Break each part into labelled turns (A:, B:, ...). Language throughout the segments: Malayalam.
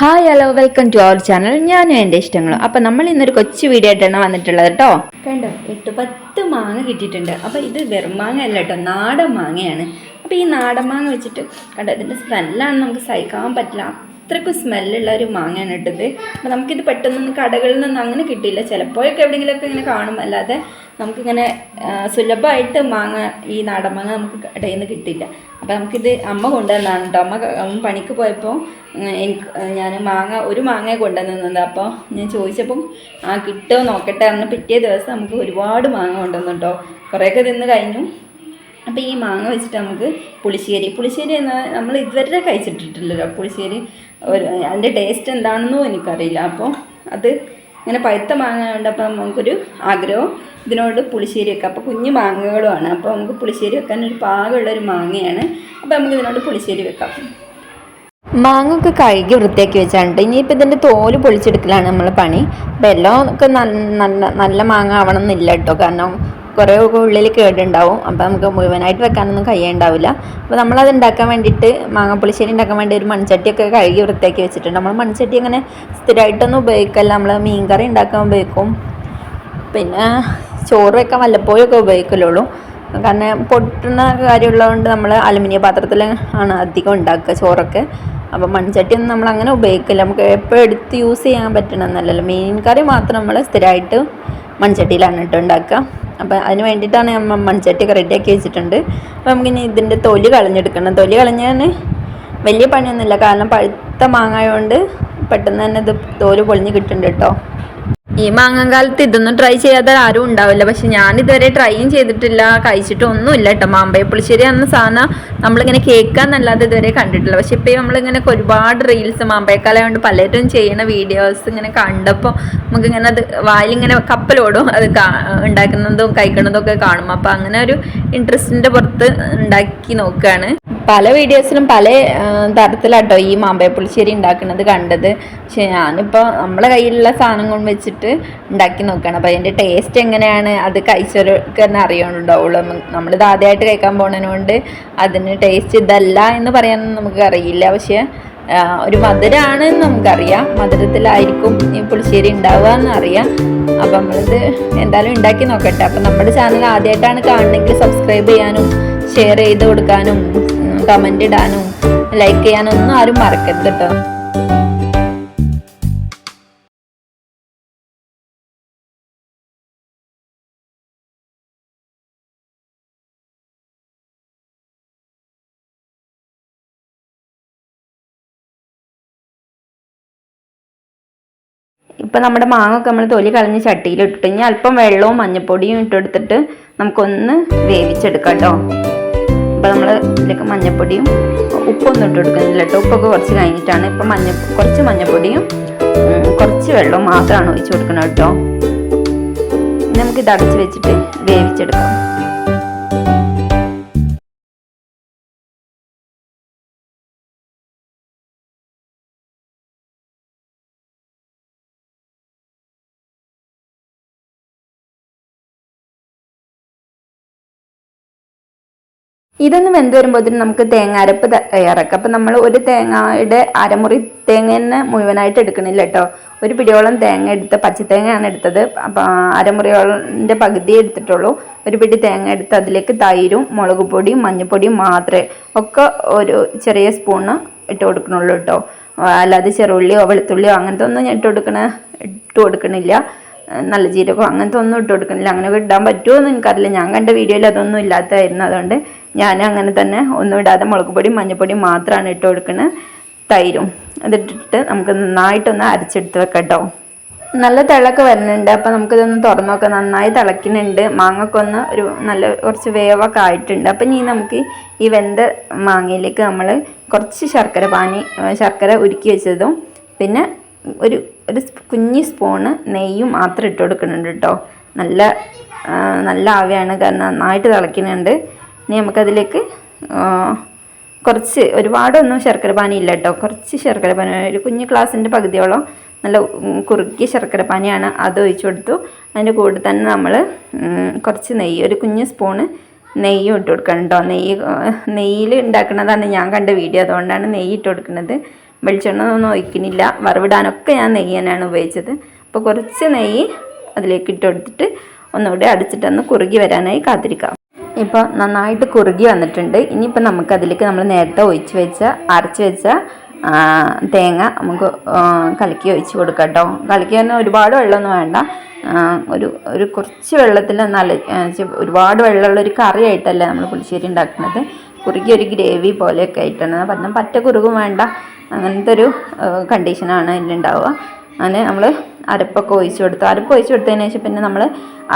A: Hi hello welcome to our channel ഞാനും എന്റെ ഇഷ്ടങ്ങളും. അപ്പം നമ്മൾ ഇന്നൊരു കൊച്ചു വീഡിയോ ആയിട്ടാണ് വന്നിട്ടുള്ളത് കേട്ടോ. കണ്ടോ? എട്ട് പത്ത് മാങ്ങ കിട്ടിയിട്ടുണ്ട്. അപ്പോൾ ഇത് വെറും മാങ്ങ അല്ല കേട്ടോ നാടൻ മാങ്ങയാണ്. അപ്പോൾ ഈ നാടൻ മാങ്ങ വെച്ചിട്ട് കണ്ടോ ഇതിന്റെ സ്മെല്ലാണ് നമുക്ക് സഹിക്കാൻ പറ്റില്ല. അത്രയ്ക്കും സ്മെല്ലുള്ള ഒരു മാങ്ങയാണ് ഇട്ടത് അപ്പോൾ നമുക്കിത് പെട്ടെന്നൊന്നും കടകളിൽ നിന്നും അങ്ങനെ കിട്ടിയില്ല. ചിലപ്പോഴൊക്കെ എവിടെയെങ്കിലുമൊക്കെ ഇങ്ങനെ കാണും. അല്ലാതെ നമുക്കിങ്ങനെ സുലഭമായിട്ട് മാങ്ങ ഈ നാടൻ മാങ്ങ നമുക്ക് കടയിൽ നിന്ന് കിട്ടില്ല അപ്പോൾ നമുക്കിത് അമ്മ കൊണ്ടുവന്നതാണ് കേട്ടോ അമ്മ പണിക്ക് പോയപ്പോൾ എനിക്ക് ഞാൻ മാങ്ങ ഒരു മാങ്ങ കൊണ്ടുവന്നത് അപ്പോൾ ഞാൻ ചോദിച്ചപ്പം ആ കിട്ടുമോ നോക്കട്ടെ അന്ന് പിറ്റേ ദിവസം നമുക്ക് ഒരുപാട് മാങ്ങ കൊണ്ടുവന്നു കേട്ടോ കുറേയൊക്കെ തിന്ന് കഴിഞ്ഞു. അപ്പോൾ ഈ മാങ്ങ വെച്ചിട്ട് നമുക്ക് പുളിശ്ശേരി പുളിശ്ശേരി എന്ന് നമ്മൾ ഇതുവരെ കഴിച്ചിട്ടില്ലല്ലോ പുളിശ്ശേരി ഒരു അതിന്റെ ടേസ്റ്റ് എന്താണെന്നും എനിക്കറിയില്ല. അപ്പോൾ അത് ഇങ്ങനെ പഴുത്ത മാങ്ങ അപ്പോൾ നമുക്കൊരു ആഗ്രഹം. ഇതിനോട് പുളിശ്ശേരി വെക്കാം. അപ്പോൾ കുഞ്ഞു മാങ്ങകളുമാണ്. അപ്പോൾ നമുക്ക് പുളിശ്ശേരി വെക്കാൻ ഒരു പാകമുള്ള ഒരു മാങ്ങയാണ്. അപ്പോൾ നമുക്ക് ഇതിനോട് പുളിശ്ശേരി വെക്കാം. മാങ്ങ ഒക്കെ കഴുകി വൃത്തിയാക്കി വെച്ചാണ്ട് ഇനിയിപ്പോൾ ഇതിന്റെ തോൽ പൊളിച്ചെടുക്കലാണ് നമ്മൾ പണി. അപ്പോൾ എല്ലാം ഒക്കെ നല്ല നല്ല മാങ്ങ ആവണം എന്നില്ല കേട്ടോ. കാരണം കുറേ ഒക്കെ ഉള്ളിൽ കേടുണ്ടാവും. അപ്പോൾ നമുക്ക് മുഴുവനായിട്ട് വെക്കാനൊന്നും കഴിയുണ്ടാവില്ല. അപ്പോൾ നമ്മളത് ഉണ്ടാക്കാൻ വേണ്ടിയിട്ട് മാങ്ങാപ്പുളിശ്ശേരി ഉണ്ടാക്കാൻ വേണ്ടി ഒരു മൺചട്ടിയൊക്കെ കഴുകി വൃത്തിയാക്കി വെച്ചിട്ടുണ്ട്. നമ്മൾ മൺചട്ടി അങ്ങനെ സ്ഥിരമായിട്ടൊന്നും ഉപയോഗിക്കല്ല. നമ്മൾ മീൻകറി ഉണ്ടാക്കാൻ ഉപയോഗിക്കും. പിന്നെ ചോറ് വെക്കാൻ വല്ലപ്പോഴൊക്കെ ഉപയോഗിക്കലുള്ളൂ. കാരണം പൊട്ടുന്ന കാര്യമുള്ളതുകൊണ്ട് നമ്മൾ അലുമിനിയം പാത്രത്തിൽ ആണ് അധികം ഉണ്ടാക്കുക ചോറൊക്കെ. അപ്പോൾ മൺചട്ടിയൊന്നും നമ്മൾ അങ്ങനെ ഉപയോഗിക്കില്ല. നമുക്ക് എപ്പോഴും എടുത്ത് യൂസ് ചെയ്യാൻ പറ്റണമെന്നല്ലല്ലോ മീൻ കറി മാത്രം നമ്മൾ സ്ഥിരമായിട്ട് മൺചട്ടിയിലാണ് ഇട്ട് ഉണ്ടാക്കുക. അപ്പോൾ അതിന് വേണ്ടിയിട്ടാണ് നമ്മൾ മൺചട്ടിയൊക്കെ റെഡിയാക്കി വെച്ചിട്ടുണ്ട്. അപ്പോൾ നമുക്കിനി ഇതിന്റെ തൊലി കളഞ്ഞെടുക്കണം. തൊലി കളഞ്ഞാൽ വലിയ പണിയൊന്നുമില്ല. കാരണം പഴുത്ത മാങ്ങ ആയതുകൊണ്ട് പെട്ടെന്ന് തന്നെ ഇത് തോൽ പൊളിഞ്ഞ് കിട്ടുന്നുണ്ട് കേട്ടോ ഈ മാങ്ങാകാലത്ത് ഇതൊന്നും ട്രൈ ചെയ്യാത്ത ആരും ഉണ്ടാവില്ല. പക്ഷെ ഞാൻ ഇതുവരെ ട്രൈയും ചെയ്തിട്ടില്ല. കഴിച്ചിട്ടും ഒന്നുമില്ല കേട്ടോ. മാമ്പഴ പുളിശ്ശേരി എന്ന സാധനം നമ്മളിങ്ങനെ കേൾക്കാന്നല്ലാതെ ഇതുവരെ കണ്ടിട്ടില്ല. പക്ഷെ ഇപ്പോൾ നമ്മളിങ്ങനെ ഒരുപാട് റീൽസ് മാമ്പഴക്കാലം പലരും ചെയ്യണ വീഡിയോസ് ഇങ്ങനെ കണ്ടപ്പോൾ നമുക്കിങ്ങനെ അത് വായിലിങ്ങനെ കപ്പലോടും അത് ഉണ്ടാക്കുന്നതും കഴിക്കുന്നതും ഒക്കെ കാണും. അപ്പോൾ അങ്ങനെ ഒരു ഇൻട്രസ്റ്റിന്റെ പുറത്ത് ഉണ്ടാക്കി നോക്കുകയാണ് പല വീഡിയോസിലും പല തരത്തിലാട്ടോ ഈ മാമ്പഴ പുളിശ്ശേരി ഉണ്ടാക്കുന്നത് കണ്ടത്. പക്ഷെ ഞാനിപ്പോൾ നമ്മളെ കയ്യിലുള്ള സാധനം കൊണ്ട് വെച്ചിട്ട് ഉണ്ടാക്കി നോക്കുകയാണ് അപ്പോൾ അതിന്റെ ടേസ്റ്റ് എങ്ങനെയാണ്? അത് കഴിച്ചവർക്ക് തന്നെ അറിയുന്നുണ്ടാവുള്ളൂ നമ്മളിത് ആദ്യമായിട്ട് കഴിക്കാൻ പോണതിനോണ്ട് അതിന് ടേസ്റ്റ് ഇതല്ല എന്ന് പറയാനൊന്നും നമുക്ക് അറിയില്ല. പക്ഷേ ഒരു മധുരമാണ് നമുക്കറിയാം. മധുരത്തിലായിരിക്കും ഈ പുളിശ്ശേരി ഉണ്ടാവുക എന്ന് അറിയാം അപ്പം നമ്മളിത് എന്തായാലും ഉണ്ടാക്കി നോക്കട്ടെ. അപ്പം നമ്മുടെ ചാനൽ ആദ്യമായിട്ടാണ് കാണണമെങ്കിൽ സബ്സ്ക്രൈബ് ചെയ്യാനും ഷെയർ ചെയ്ത് കൊടുക്കാനും കമന്റ് ഇടാനും ലൈക്ക് ചെയ്യാനോ ഒന്നും ആരും മറക്കരുത് കേട്ടോ ഇപ്പം നമ്മുടെ മാങ്ങൊക്കെ നമ്മൾ തൊലി കളഞ്ഞ് ചട്ടിയിലിട്ടിട്ട് ഇനി അല്പം വെള്ളവും മഞ്ഞപ്പൊടിയും ഇട്ടെടുത്തിട്ട് നമുക്കൊന്ന് വേവിച്ചെടുക്കാം കേട്ടോ നമ്മൾ ഇതിലേക്ക് മഞ്ഞപ്പൊടിയും ഉപ്പൊന്നും ഇട്ട് കൊടുക്കുന്നില്ല കേട്ടോ. ഉപ്പൊക്കെ കുറച്ച് കഴിഞ്ഞിട്ടാണ് ഇപ്പം മഞ്ഞ കുറച്ച് മഞ്ഞപ്പൊടിയും കുറച്ച് വെള്ളവും മാത്രമാണ് ഒഴിച്ച് കൊടുക്കണം കേട്ടോ. നമുക്കിത് അടച്ച് വെച്ചിട്ട് വേവിച്ചെടുക്കാം. ഇതൊന്ന് വെന്ത് വരുമ്പോഴത്തേനും നമുക്ക് തേങ്ങ അരപ്പ് തയ്യാറാക്കാം. അപ്പം നമ്മൾ ഒരു തേങ്ങയുടെ അരമുറി തേങ്ങ തന്നെ മുഴുവനായിട്ട് എടുക്കണില്ല കേട്ടോ ഒരു പിടിയോളം തേങ്ങ എടുത്ത് പച്ചത്തേങ്ങയാണ് എടുത്തത്. അപ്പം അരമുറിയോളിന്റെ പകുതി എടുത്തിട്ടുള്ളൂ. ഒരു പിടി തേങ്ങ എടുത്ത് അതിലേക്ക് തൈരും മുളക് പൊടിയും മഞ്ഞൾപ്പൊടിയും മാത്രമേ ഒക്കെ ഒരു ചെറിയ സ്പൂണ് ഇട്ട് കൊടുക്കണുള്ളൂ കേട്ടോ അല്ലാതെ ചെറുള്ളിയോ വെളുത്തുള്ളിയോ അങ്ങനത്തെ ഒന്നും ഞാൻ ഇട്ട് കൊടുക്കണ ഇട്ട് കൊടുക്കണില്ല. നല്ല ജീരകം അങ്ങനത്തെ ഒന്നും ഇട്ട് കൊടുക്കുന്നില്ല അങ്ങനെ ഇടാൻ പറ്റുമോ എന്ന് എനിക്കറിയില്ല. ഞാൻ കണ്ട വീഡിയോയിൽ അതൊന്നും ഇല്ലാത്തതായിരുന്നു. അതുകൊണ്ട് ഞാൻ അങ്ങനെ തന്നെ ഒന്നും ഇടാതെ മുളക് പൊടിയും മഞ്ഞൾപ്പൊടിയും മാത്രമാണ് ഇട്ട് കൊടുക്കുന്നത് തൈരും അതിട്ടിട്ട് നമുക്ക് നന്നായിട്ടൊന്ന് അരച്ചെടുത്ത് വെക്കാം കേട്ടോ നല്ല തിളക്ക് വരുന്നുണ്ട്. അപ്പോൾ നമുക്കിതൊന്ന് തുറന്നു നോക്കാം നന്നായി തിളക്കുന്നുണ്ട് മാങ്ങക്കൊന്ന് ഒരു നല്ല കുറച്ച് വേവൊക്കെ ആയിട്ടുണ്ട്. അപ്പം ഇനി നമുക്ക് ഈ വെന്ത മാങ്ങയിലേക്ക് നമ്മൾ കുറച്ച് ശർക്കര പാനി ശർക്കര ഉരുക്കി വെച്ചതും പിന്നെ ഒരു ഒരു കുഞ്ഞ് സ്പൂണ് നെയ്യും മാത്രം ഇട്ട് കൊടുക്കുന്നുണ്ട് കേട്ടോ. നല്ല നല്ല ആവിയാണ് കാരണം നന്നായിട്ട് തിളയ്ക്കുന്നുണ്ട്. ഇനി നമുക്കതിലേക്ക് കുറച്ച് ഒരുപാടൊന്നും ശർക്കര പാനി ഇല്ല കേട്ടോ കുറച്ച് ശർക്കര പാനി ഒരു കുഞ്ഞു ഗ്ലാസിന്റെ പകുതിയോളം നല്ല കുറുക്കിയ ശർക്കര പാനിയാണ് അത് ഒഴിച്ചു കൊടുത്തു. അതിന്റെ കൂടെ തന്നെ നമ്മൾ കുറച്ച് നെയ്യ് ഒരു കുഞ്ഞ് സ്പൂണ് നെയ്യും ഇട്ട് കൊടുക്കണം കേട്ടോ നെയ്യ് നെയ്യിൽ ഉണ്ടാക്കുന്നതാണ് ഞാൻ കണ്ട വീഡിയോ. അതുകൊണ്ടാണ് നെയ്യ് ഇട്ട് കൊടുക്കുന്നത്. വെളിച്ചെണ്ണ ഒന്നും ഒഴിക്കുന്നില്ല. വറവിടാനൊക്കെ ഞാൻ നെയ്യ് തന്നെയാണ് ഉപയോഗിച്ചത്. അപ്പോൾ കുറച്ച് നെയ്യ് അതിലേക്ക് ഇട്ട് കൊടുത്തിട്ട് ഒന്നുകൂടി അടിച്ചിട്ടൊന്ന് കുറുകി വരാനായി കാത്തിരിക്കാം. ഇപ്പോൾ നന്നായിട്ട് കുറുകി വന്നിട്ടുണ്ട്. ഇനിയിപ്പോൾ നമുക്ക് അതിലേക്ക് നമ്മൾ നേരത്തെ ഒഴിച്ച് വെച്ച അരച്ച് വെച്ച തേങ്ങ നമുക്ക് കലക്കി ഒഴിച്ച് കൊടുക്കാം കേട്ടോ കലക്കി തന്നെ ഒരുപാട് വെള്ളമൊന്നും വേണ്ട. ഒരു ഒരു കുറച്ച് വെള്ളത്തിൽ നല്ല ഒരുപാട് വെള്ളമുള്ള ഒരു കറി ആയിട്ടല്ല നമ്മൾ പുളിശ്ശേരി ഉണ്ടാക്കുന്നത്. കുറുകി ഒരു ഗ്രേവി പോലെയൊക്കെ ആയിട്ടാണ്. പറഞ്ഞാൽ പറ്റ കുറുകും വേണ്ട. അങ്ങനത്തെ ഒരു കണ്ടീഷനാണ് ഇതിലുണ്ടാവുക അങ്ങനെ നമ്മൾ അരപ്പൊക്കെ ഒഴിച്ചു കൊടുത്തു. അരപ്പ് ഒഴിച്ചു കൊടുത്തതിന് ശേഷം പിന്നെ നമ്മൾ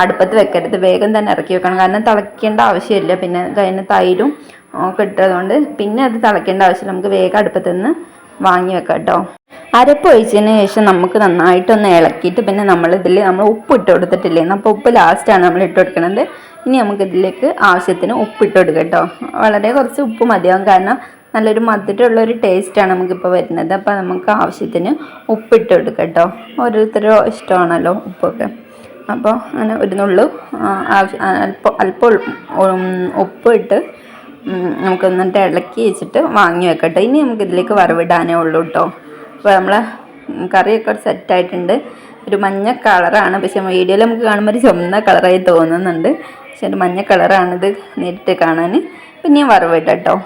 A: അടുപ്പത്ത് വെക്കരുത്. വേഗം തന്നെ ഇറക്കി വെക്കണം. കാരണം തിളയ്ക്കേണ്ട ആവശ്യമില്ല. പിന്നെ കഴിഞ്ഞ തൈരും ഒക്കെ ഇട്ടതുകൊണ്ട് പിന്നെ അത് തിളയ്ക്കേണ്ട ആവശ്യമില്ല. നമുക്ക് വേഗം അടുപ്പത്ത് നിന്ന് വാങ്ങി വെക്കാം കേട്ടോ. അരപ്പ് ഒഴിച്ചതിന് ശേഷം നമുക്ക് നന്നായിട്ടൊന്ന് ഇളക്കിയിട്ട് പിന്നെ നമ്മൾ ഇതിൽ നമ്മൾ ഉപ്പ് ഇട്ട് കൊടുത്തിട്ടില്ലേ? അപ്പോൾ ഉപ്പ് ലാസ്റ്റാണ് നമ്മൾ ഇട്ട് കൊടുക്കുന്നത് ഇനി നമുക്ക് ഇതിലേക്ക് ആവശ്യത്തിന് ഉപ്പ് ഇട്ട് കൊടുക്കാം കേട്ടോ. വളരെ കുറച്ച് ഉപ്പ് മതിയാവും കാരണം നല്ലൊരു മധുരമുള്ള ഒരു ടേസ്റ്റാണ് നമുക്കിപ്പോൾ വരുന്നത്. അപ്പോൾ നമുക്ക് ആവശ്യത്തിന് ഉപ്പിട്ട് കൊടുക്കാം കേട്ടോ ഓരോരുത്തരും ഇഷ്ടമാണല്ലോ ഉപ്പൊക്കെ. അപ്പോൾ അങ്ങനെ ഒരു നുള്ളു അല്പം അല്പം ഉപ്പിട്ട് നമുക്ക് എന്നിട്ട് ഇളക്കി വെച്ചിട്ട് വാങ്ങി വെക്കട്ടെ ഇനി നമുക്ക് ഇതിലേക്ക് വറവിടാനേ ഉള്ളൂ കേട്ടോ അപ്പോൾ നമ്മളെ കറിയൊക്കെ സെറ്റായിട്ടുണ്ട് ഒരു മഞ്ഞ കളറാണ്. പക്ഷെ വീഡിയോയിൽ നമുക്ക് കാണുമ്പോൾ ഒരു ചുമന്ന കളറായി തോന്നുന്നുണ്ട്. പക്ഷെ ഒരു മഞ്ഞ കളറാണിത് നേരിട്ട് കാണാൻ. പിന്നെ വറവിട്ടാം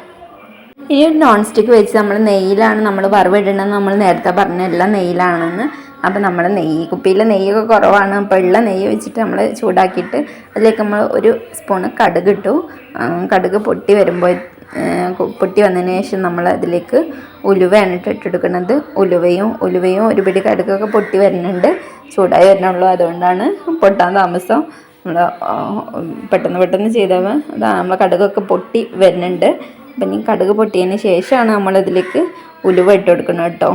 A: ഇനി ഒരു നോൺ സ്റ്റിക്ക് വെച്ച് നമ്മൾ നെയ്യിലാണ് നമ്മൾ വറവിടണമെന്ന് നമ്മൾ നേരത്തെ പറഞ്ഞ എല്ലാം നെയ്യിലാണെന്ന്. അപ്പോൾ നമ്മൾ നെയ്യ് കുപ്പിയിലെ നെയ്യൊക്കെ കുറവാണ്. അപ്പോൾ ഉള്ള നെയ്യ് വെച്ചിട്ട് നമ്മൾ ചൂടാക്കിയിട്ട് അതിലേക്ക് നമ്മൾ ഒരു സ്പൂണ് കടുക് ഇട്ടു. കടുക് പൊട്ടി വരുമ്പോൾ പൊട്ടി വന്നതിന് ശേഷം നമ്മൾ അതിലേക്ക് ഉലുവയാണ് ഇട്ട് ഇട്ടെടുക്കുന്നത് ഉലുവയും ഉലുവയും ഒരു പിടി കടുകൊക്കെ പൊട്ടി വരുന്നുണ്ട്. ചൂടായി വരണുള്ളൂ അതുകൊണ്ടാണ് പൊട്ടാൻ താമസം. നമ്മൾ പെട്ടെന്ന് പെട്ടെന്ന് ചെയ്തവ നമ്മൾ കടുകൊക്കെ പൊട്ടി വരുന്നുണ്ട്. അപ്പം ഇനി കടുക് പൊട്ടിയതിന് ശേഷമാണ് നമ്മളിതിലേക്ക് ഉലുവ ഇട്ട് കൊടുക്കുന്നത് കേട്ടോ.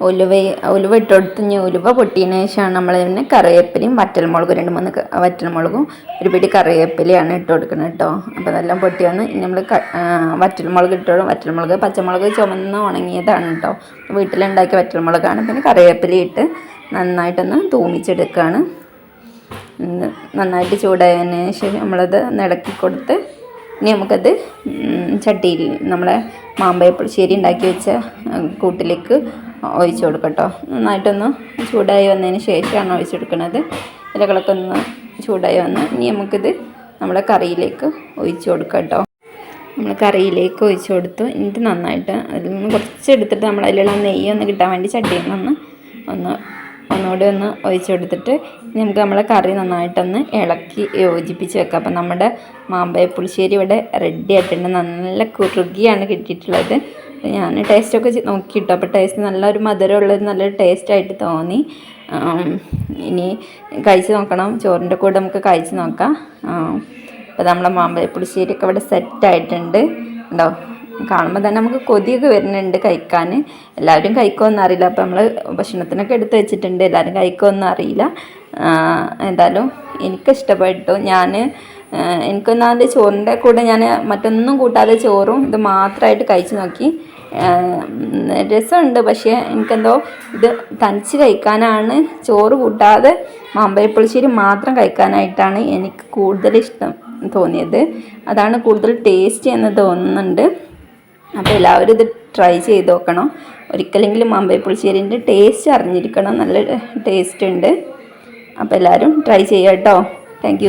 A: ഉലുവ ഉലുവ ഇട്ട് കൊടുത്ത് ഇനി ഉലുവ പൊട്ടിയതിന് ശേഷമാണ് നമ്മൾ പിന്നെ കറിവേപ്പിലയും വറ്റൽമുളകും രണ്ട് മൂന്ന് വറ്റൽമുളകും ഒരു പിടി കറിവേപ്പിലയാണ് ഇട്ട് കൊടുക്കുന്നത് കേട്ടോ. അപ്പോൾ അതെല്ലാം പൊട്ടി വന്ന് ഇനി നമ്മൾ വറ്റൽമുളക് ഇട്ടോളും വറ്റൽമുളക് പച്ചമുളക് ചുമന്ന് ഉണങ്ങിയതാണ് കേട്ടോ. വീട്ടിലുണ്ടാക്കിയ വറ്റൽമുളകാണ്. പിന്നെ കറിവേപ്പിലയിട്ട് നന്നായിട്ടൊന്ന് തൂമിച്ചെടുക്കുകയാണ് നന്നായിട്ട് ചൂടായതിന് ശേഷം നമ്മളത് നടക്കി കൊടുത്ത് ഇനി നമുക്കത് ചട്ടിയിൽ നമ്മളെ മാമ്പഴ പുളിശ്ശേരി ഉണ്ടാക്കി വെച്ച കൂട്ടിലേക്ക് ഒഴിച്ച് കൊടുക്കട്ടോ നന്നായിട്ടൊന്ന് ചൂടായി വന്നതിന് ശേഷമാണ് ഒഴിച്ചു കൊടുക്കുന്നത് ഇലകളൊക്കെ ഒന്ന് ചൂടായി വന്ന് ഇനി നമുക്കിത് നമ്മുടെ കറിയിലേക്ക് ഒഴിച്ചു കൊടുക്കാം കേട്ടോ നമ്മൾ കറിയിലേക്ക് ഒഴിച്ചു കൊടുത്തു. എന്നിട്ട് നന്നായിട്ട് അതിൽ നിന്ന് കുറച്ച് എടുത്തിട്ട് നമ്മൾ നെയ്യ് ഒന്ന് കിട്ടാൻ വേണ്ടി ചട്ടിയിൽ നിന്ന് ഒന്ന് ഒന്നുകൂടി ഒന്ന് ഒഴിച്ച് കൊടുത്തിട്ട് നമുക്ക് നമ്മുടെ കറി നന്നായിട്ടൊന്ന് ഇളക്കി യോജിപ്പിച്ച് വെക്കാം. അപ്പം നമ്മുടെ മാമ്പഴ പുളിശ്ശേരി ഇവിടെ റെഡി ആയിട്ടുണ്ട്. നല്ല കുറുകിയാണ് കിട്ടിയിട്ടുള്ളത്. ഞാൻ ടേസ്റ്റൊക്കെ നോക്കിയിട്ടു? അപ്പോൾ ടേസ്റ്റ് നല്ലൊരു മധുരമുള്ളത് നല്ലൊരു ടേസ്റ്റായിട്ട് തോന്നി. ഇനി കഴിച്ച് നോക്കണം. ചോറിന്റെ കൂടെ നമുക്ക് കഴിച്ച് നോക്കാം. അപ്പോൾ നമ്മുടെ മാമ്പഴ പുളിശ്ശേരിയൊക്കെ ഇവിടെ സെറ്റായിട്ടുണ്ട് ഉണ്ടോ കാണുമ്പോൾ തന്നെ നമുക്ക് കൊതിയൊക്കെ വരുന്നുണ്ട് കഴിക്കാൻ എല്ലാവരും കഴിക്കുമെന്ന് അറിയില്ല. അപ്പോൾ നമ്മൾ ഭക്ഷണത്തിനൊക്കെ എടുത്ത് വെച്ചിട്ടുണ്ട്. എല്ലാവരും കഴിക്കുമെന്ന് അറിയില്ല. എന്തായാലും എനിക്കിഷ്ടപ്പെട്ടു. ഞാൻ എനിക്കൊന്നാമത് ചോറിന്റെ കൂടെ ഞാൻ മറ്റൊന്നും കൂട്ടാതെ ചോറും ഇത് മാത്രമായിട്ട് കഴിച്ചു നോക്കി. രസമുണ്ട്. പക്ഷേ എനിക്കെന്തോ ഇത് തനിച്ച് കഴിക്കാനാണ് ചോറ് കൂട്ടാതെ മാമ്പഴപ്പുളിശ്ശേരി മാത്രം കഴിക്കാനായിട്ടാണ് എനിക്ക് കൂടുതൽ ഇഷ്ടം തോന്നിയത്. അതാണ് കൂടുതൽ ടേസ്റ്റ് എന്ന് തോന്നുന്നുണ്ട്. അപ്പോൾ എല്ലാവരും ഇത് ട്രൈ ചെയ്ത് നോക്കണം. ഒരിക്കലെങ്കിലും മാമ്പഴ പുളിശ്ശേരിന്റെ ടേസ്റ്റ് അറിഞ്ഞിരിക്കണം. നല്ല ടേസ്റ്റ് ഉണ്ട്. അപ്പോൾ എല്ലാവരും ട്രൈ ചെയ്യാം കേട്ടോ താങ്ക്